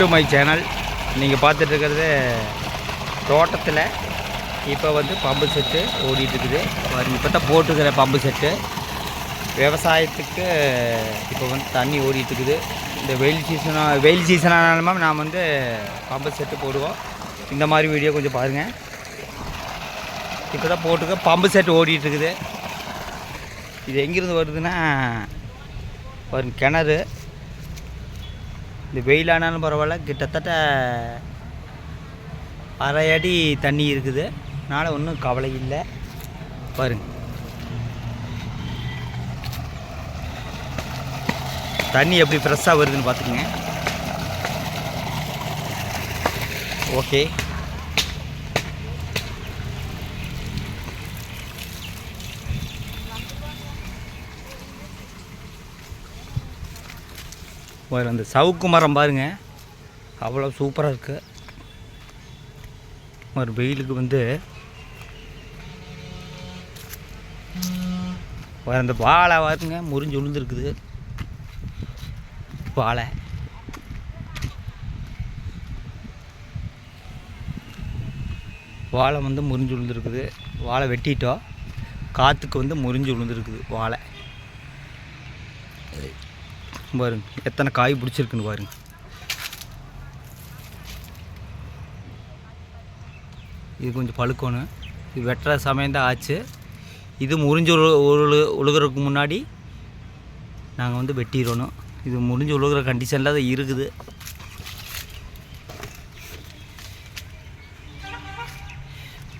To my channel நீங்கள் பார்த்துட்டு இருக்கிறது தோட்டத்தில். இப்போ வந்து பம்பு செட்டு ஓடிட்டுருக்குது இப்போ தான் போட்டுக்கிற பம்பு செட்டு விவசாயத்துக்கு இப்போ வந்து தண்ணி ஓடிட்டுருக்குது இந்த வெயில் சீசனாக வெயில் சீசனானாலுமே நாம் வந்து பம்பு செட்டு போடுவோம். இந்த மாதிரி வீடியோ கொஞ்சம் பாருங்கள் இப்போ தான் போட்டுக்க பம்பு செட்டு ஓடிட்டுருக்குது இது எங்கேருந்து வருதுன்னா பாருங்க கிணறு. இந்த வெயிலானாலும் பரவாயில்ல. கிட்டத்தட்ட அரை அடி தண்ணி இருக்குது. அதனால் ஒன்றும் கவலை இல்லை. பாருங்க. தண்ணி எப்படி ஃப்ரெஷ்ஷாக வருதுன்னு பார்த்துக்குங்க. ஓகே ஒரு அந்த சவுக்கு மரம் பாருங்க. அவ்வளோ சூப்பராக இருக்குது ஒரு வெயிலுக்கு வந்து அந்த வாழை பாருங்க முறிஞ்சு விழுந்துருக்குது வாழை. வாழை வந்து முறிஞ்சு விழுந்துருக்குது வாழை வெட்டிட்டோம். காற்றுக்கு வந்து முறிஞ்சு விழுந்துருக்குது வாழை. பாருங்க. எத்தனை காய் பிடிச்சிருக்குன்னு பாருங்க. இது கொஞ்சம் பழுக்கணும். இது வெட்டுற சமயம் தான் ஆச்சு. இது முறிஞ்சு உழு உழு உழுகிறதுக்கு முன்னாடி நாங்கள் வந்து வெட்டிடணும். இது முறிஞ்சு உழுகிற கண்டிஷனில் தான் இருக்குது.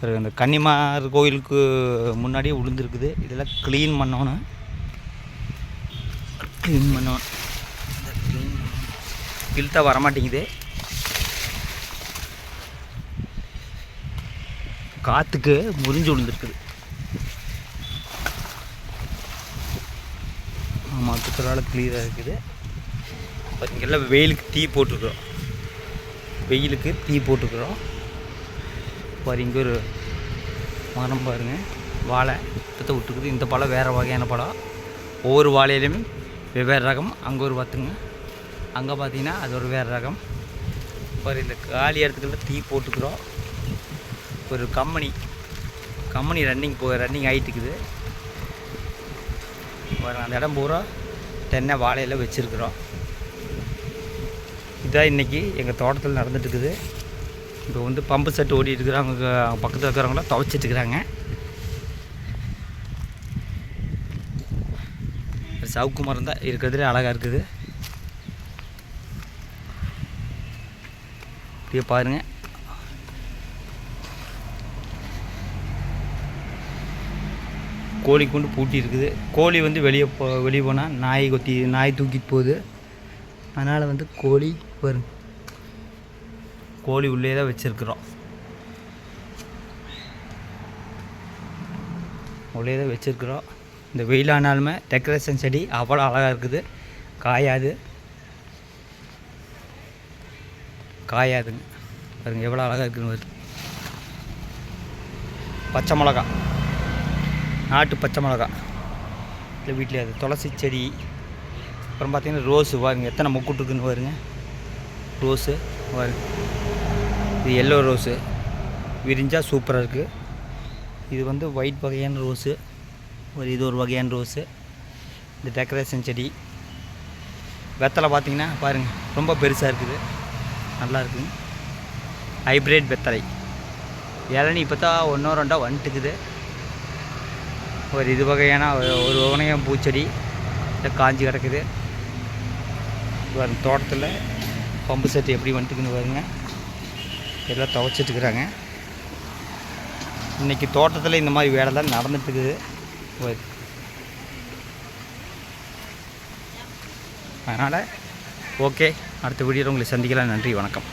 பிறகு அந்த கன்னிமார் கோயிலுக்கு முன்னாடியே விழுந்துருக்குது இதெல்லாம் க்ளீன் பண்ணணும். க்ளீன் பண்ணணும். இழுத்தா வரமாட்டேங்குது. காற்றுக்கு முறிஞ்சு விழுந்துருக்குது. ஆமாம் சுற்றுலாவில் கிளியராக இருக்குது. பாருங்க எல்லாம் வெயிலுக்கு தீ போட்டிருக்கிறோம் வெயிலுக்கு தீ போட்டுக்கிறோம். பாரு இங்கே ஒரு மரம் பாருங்க. வாழை இப்போத்த விட்டுக்குது. இந்த பழம் வேறு வகையான பழம். ஒவ்வொரு வாழையிலையுமே வெவ்வேறு ரகம். அங்கே ஒரு பார்த்துங்க. அங்கே பார்த்தீங்கன்னா அது ஒரு வேறு ரகம். ஒரு இந்த காலி இடத்துக்குள்ள தீ போட்டுக்கிறோம். ஒரு கம்பெனி. கம்பெனி ரன்னிங் போ ரன்னிங் ஆகிட்டு இருக்குது அந்த இடம் பூரா தென்னை வாழையில் வச்சுருக்குறோம். இதான் இன்றைக்கி எங்கள் தோட்டத்தில் நடந்துட்டுருக்குது. இப்போ வந்து பம்பு செட் ஓடிட்டுருக்குறாங்க பக்கத்தில் இருக்கிறவங்களாம் துவைச்சிட்ருக்குறாங்க சவுக்கு மரம் தான் இருக்கிறதுலே அழகாக இருக்குது. இப்படியே பாருங்கள் கோழி கொண்டு பூட்டி இருக்குது. கோழி வந்து வெளியே போ வெளியே போனால் நாய் கொத்தி நாய் தூக்கிட்டு போகுது. அதனால் வந்து கோழி வரும். கோழி உள்ளே தான் வச்சுருக்குறோம். உள்ளே தான் வச்சுருக்குறோம். இந்த வெயிலானாலுமே டெக்கரேஷன் செடி அவ்வளோ அழகாக இருக்குது. காயாது. காயாதுங்க. பாருங்கள் எவ்வளோ அழகாக இருக்குன்னு வருது. பச்சை மிளகா. நாட்டு பச்சை மிளகா. இல்லை வீட்டிலே அது. துளசி செடி. அப்புறம் பார்த்திங்கன்னா ரோஸு. பாருங்க எத்தனை முக்கூட்டு இருக்குன்னு பாருங்க. ரோஸு பாருங்க. இது எல்லோ ரோஸு. விரிஞ்சால் சூப்பராக இருக்குது இது வந்து ஒயிட் வகையான ரோஸு. ஒரு இது ஒரு வகையான ரோஸு. இந்த டெக்கரேஷன் செடி. வெத்தலை பார்த்தீங்கன்னா பாருங்கள் ரொம்ப பெருசாக இருக்குது. நல்லாயிருக்கும் ஹைப்ரிட் வெத்தலை. இளநி இப்போ தான் ஒன்றோ ரெண்டோ வந்துட்டுக்குது. ஒரு இது வகையான ஒரு ஒரு உணயம் பூச்செடி. காஞ்சி கிடக்குது. வரும் தோட்டத்தில் பம்பு செட்டு எப்படி வந்துட்டுக்குன்னு பாருங்க. எல்லாம் துவைச்சிட்டுருக்குறாங்க இன்றைக்கி தோட்டத்தில் இந்த மாதிரி வேலை தான் நடந்துட்டுருக்குது அதனால் ஓகே அடுத்த வீடியோவில் உங்களை சந்திக்கலாம். நன்றி வணக்கம்.